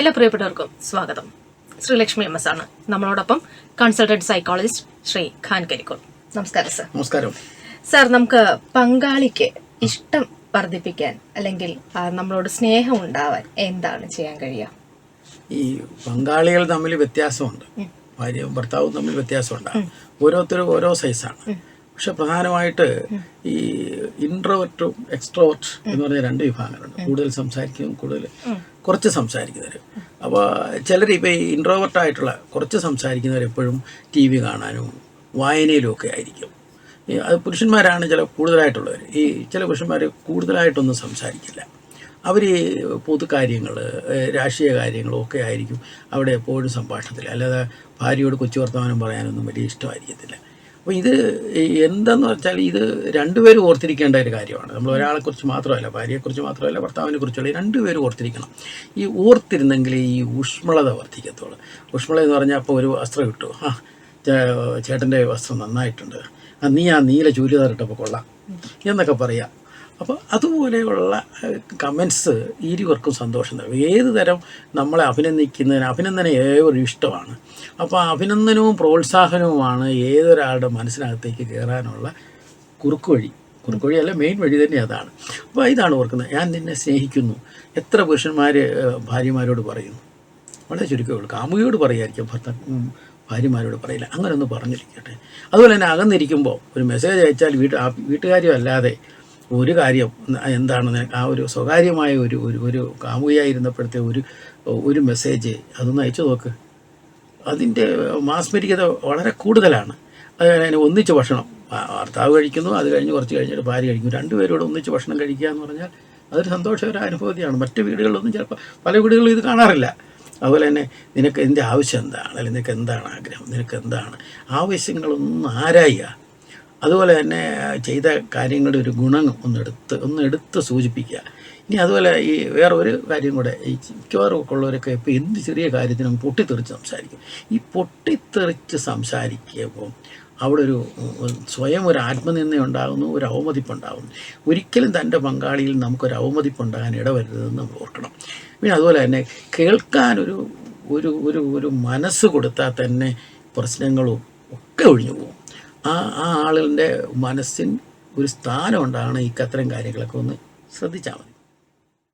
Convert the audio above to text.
എല്ലാ പ്രിയപ്പെട്ടവർക്കും സ്വാഗതം. ശ്രീലക്ഷ്മി എം എസ് ആണ്. നമ്മളോടൊപ്പം കൺസൾട്ടന്റ് സൈക്കോളജിസ്റ്റ് ശ്രീ ഖാൻ കരിക്കോൾ. നമസ്കാരം സർ നമസ്കാരം. സർ നമുക്ക് പങ്കാളിക്ക് ഇഷ്ടം വർദ്ധിപ്പിക്കാൻ അല്ലെങ്കിൽ നമ്മളോട് സ്നേഹം ഉണ്ടാവാൻ എന്താണ് ചെയ്യാൻ കഴിയുക? ഈ പങ്കാളികൾ തമ്മിൽ വ്യത്യാസമുണ്ട്. ഭാര്യയും ഭർത്താവും തമ്മിൽ വ്യത്യാസമുണ്ട്. ഓരോരുത്തരും ഓരോ സൈസാണ് പക്ഷെ പ്രധാനമായിട്ട് ഈ ഇൻട്രോവർട്ടും എക്സ്ട്രോവർട്ട് എന്ന് പറഞ്ഞ രണ്ട് വിഭാഗങ്ങളുണ്ട്. കൂടുതൽ സംസാരിക്കും കൂടുതൽ കുറച്ച് സംസാരിക്കുന്നവർ അപ്പോൾ ചിലർ ഇപ്പോൾ ഈ ഇൻട്രോവേർട്ടായിട്ടുള്ള കുറച്ച് സംസാരിക്കുന്നവർ എപ്പോഴും ടി വി കാണാനും വായനയിലും ഒക്കെ ആയിരിക്കും. അത് പുരുഷന്മാരാണ് ചില കൂടുതലായിട്ടുള്ളവർ ഈ ചില പുരുഷന്മാർ കൂടുതലായിട്ടൊന്നും സംസാരിക്കില്ല. അവർ പൊതുകാര്യങ്ങൾ രാഷ്ട്രീയ കാര്യങ്ങളും ഒക്കെ ആയിരിക്കും അവിടെ എപ്പോഴും സംഭാഷണത്തിൽ അല്ലാതെ ഭാര്യയോട് കൊച്ചു വർത്തമാനം പറയാനൊന്നും വലിയ ഇഷ്ടമായിരിക്കത്തില്ല. അപ്പോൾ ഇത് എന്തെന്ന് വെച്ചാൽ ഇത് രണ്ടുപേരും ഓർത്തിരിക്കേണ്ട ഒരു കാര്യമാണ്. നമ്മൾ ഒരാളെക്കുറിച്ച് മാത്രമല്ല ഭാര്യയെക്കുറിച്ച് മാത്രമല്ല ഭർത്താവിനെ കുറിച്ചുള്ള രണ്ടുപേരും ഓർത്തിരിക്കണം. ഈ ഓർത്തിരുന്നെങ്കിൽ ഈ ഊഷ്മളത വർദ്ധിക്കത്തുള്ളൂ. ഊഷ്മളത എന്ന് പറഞ്ഞാൽ അപ്പോൾ ഒരു വസ്ത്രം കിട്ടും ആ ചേട്ടന്റെ വസ്ത്രം നന്നായിട്ടുണ്ട്. ആ നീ ആ നീല ചൂരിദാർ ഇട്ടപ്പോൾ കൊള്ളാം. എന്നൊക്കെ പറയാം. അപ്പോൾ അതുപോലെയുള്ള കമൻസ് ഇരുവർക്കും സന്തോഷം തരും. ഏത് തരം നമ്മളെ അഭിനന്ദിക്കുന്നതിന് അഭിനന്ദനം ഏവരും ഇഷ്ടമാണ്. അപ്പോൾ അഭിനന്ദനവും പ്രോത്സാഹനവുമാണ് ഏതൊരാളുടെ മനസ്സിനകത്തേക്ക് കയറാനുള്ള കുറുക്ക് വഴി. കുറുക്ക് വഴി അല്ല മെയിൻ വഴി തന്നെ അതാണ്. അപ്പോൾ ഇതാണ് ഓർക്കുന്നത്. ഞാൻ നിന്നെ സ്നേഹിക്കുന്നു. എത്ര പുരുഷന്മാർ ഭാര്യമാരോട് പറയുന്നു വളരെ ചുരുക്കമേ ഉള്ളൂ. കാമുകിയോട് പറയായിരിക്കും ഭർത്ത ഭാര്യമാരോട് പറയില്ല. അങ്ങനെ ഒന്ന് പറഞ്ഞിരിക്കട്ടെ. അതുപോലെ തന്നെ അകന്നിരിക്കുമ്പോൾ ഒരു മെസ്സേജ് അയച്ചാൽ വീട്ട് വീട്ടുകാരും അല്ലാതെ ഒരു കാര്യം എന്താണെന്ന് ആ ഒരു സ്വകാര്യമായ ഒരു ഒരു ഒരു കാമുകയായിരുന്നപ്പോഴത്തെ ഒരു ഒരു മെസ്സേജ് അതൊന്ന് അയച്ചു നോക്ക്. അതിന്റെ മാസ്മരികത വളരെ കൂടുതലാണ്. അതുപോലെ അതിനെ ഒന്നിച്ച് ഭക്ഷണം ഭർത്താവ് കഴിക്കുന്നു അത് കഴിഞ്ഞ് കുറച്ച് കഴിഞ്ഞിട്ട് ഭാര്യ കഴിക്കുന്നു. രണ്ടുപേരോട് ഒന്നിച്ച് ഭക്ഷണം കഴിക്കുക എന്ന് പറഞ്ഞാൽ അതൊരു സന്തോഷകര അനുഭൂതിയാണ് മറ്റ് വീടുകളിലൊന്നും ചിലപ്പോൾ പല വീടുകളിലും ഇത് കാണാറില്ല. അതുപോലെ തന്നെ നിനക്ക് എന്റെ ആവശ്യം എന്താണ്? അല്ലെങ്കിൽ നിനക്ക് എന്താണ് ആഗ്രഹം? നിനക്ക് എന്താണ്? ആവശ്യങ്ങളൊന്നും ആരായുക അതുപോലെ തന്നെ ചെയ്ത കാര്യങ്ങളുടെ ഒരു ഗുണം ഒന്നെടുത്ത് ഒന്ന് എടുത്ത് സൂചിപ്പിക്കുക. ഇനി അതുപോലെ ഈ വേറെ ഒരു കാര്യം കൂടെ ഈ മിക്കവാറും ഒക്കെ ഉള്ളവരൊക്കെ ഇപ്പോൾ എന്ത് ചെറിയ കാര്യത്തിനും പൊട്ടിത്തെറിച്ച് സംസാരിക്കും. ഈ പൊട്ടിത്തെറിച്ച് സംസാരിക്കുമ്പോൾ അവിടെ ഒരു സ്വയം ഒരു ആത്മനിന്ദ ഉണ്ടാകുന്നു ഒരു അവമതിപ്പുണ്ടാകുന്നു. ഒരിക്കലും തന്റെ പങ്കാളിയിൽ നമുക്കൊരു അവമതിപ്പുണ്ടാകാൻ ഇടവരുതെന്ന് ഓർക്കണം. പിന്നെ അതുപോലെ തന്നെ കേൾക്കാനൊരു ഒരു ഒരു ഒരു മനസ്സ് കൊടുത്താൽ തന്നെ പ്രശ്നങ്ങളും ഒക്കെ ഒഴിഞ്ഞു പോകും. ആ ആ ആളുകളുടെ മനസ്സിൻ ഒരു സ്ഥാനം ഉണ്ടാകണം ഈ അത്തരം കാര്യങ്ങളൊക്കെ ഒന്ന് ശ്രദ്ധിച്ചാൽ മതി.